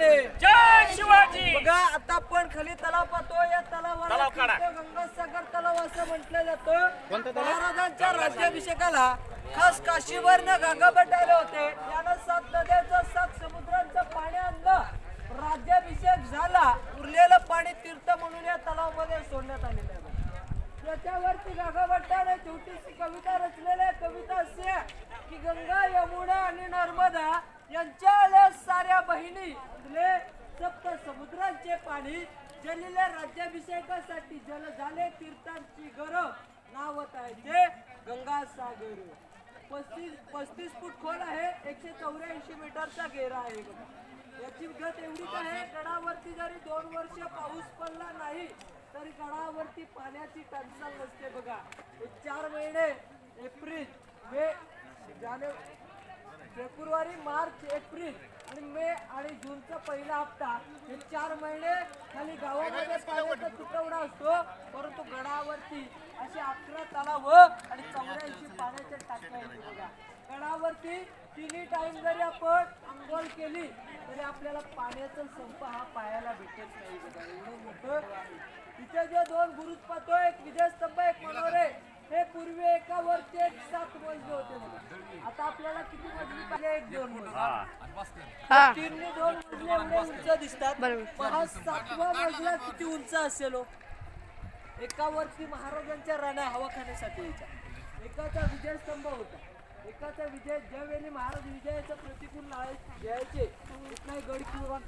महाराजाने जय शिवाजी. बघा आता आपण खाली तलाव पाहतो या तलावाला तलाव काढा. गंगासागर तलाव असं म्हटलं जातं. महाराजांच्या राज्याभिषेकाला खास काशीवरनं गंगाभट आले होते. यानं सात नद्याचं सात समुद्रांचं पाणी आणलं. राज्याभिषेक झाला. उरलेलं पाणी तीर्थ म्हणून या तलावामध्ये सोडण्यात आलेलं आहे. त्याच्यावरती गागाभट्टाने छोटीशी कविता रचलेली आहे. कविता अशी वाहिनी सप्त समुद्रांचे पाणी जलिले राज्याभिषेकासाठी जल झाले तीर्थांची गरज नावत आहे ते गंगासागर. पस्तीस पस्तीस फूट खोल आहे एकशे चौऱ्याऐंशी मीटरचा घेरा आहे. याची गत एवढीच आहे गडावरती जरी दोन वर्ष पाऊस पडला नाही तरी गडावरती पाण्याची टंचाई नसते बघा. चार महिने एप्रिल मे जानेवारी फेब्रुवारी मार्च एप्रिल आणि मे पहिला हप्ता. हे चार महिने खाली गावामध्ये पाण्याचा तुटवडा असतो परंतु गडावरती असे अकरा तलाव आणि चौऱ्याऐंशी पाण्याच्या टाक्या बघा. गडावरती तिन्ही टाईम जरी आपण अंघोळ केली तरी आपल्याला पाण्याचा संप हा पाहायला भेटत नाही बघा. एवढं मोठं. तिथे जे दोन गुरुज पाहतो एक विजयस्तंभ एक मनोरे हे पूर्वी एका वरचे एक सात मजले होते बघा. आता आपल्याला किती मजली पाहिजे? एक दोन मजली हा. तीनने दोन मजले एवढे उंच दिसतात. बरोबर. हा सातवा मजला किती उंच असेल हो? एका वरती महाराजांच्या राण्या हवा खाण्यासाठी यायच्या. एकाचा विजयस्तंभ होता. एकाचा विजय ज्यावेळी महाराज विजयाचं प्रतिकूल नाळे घ्यायचे कुठलाही गड किंवा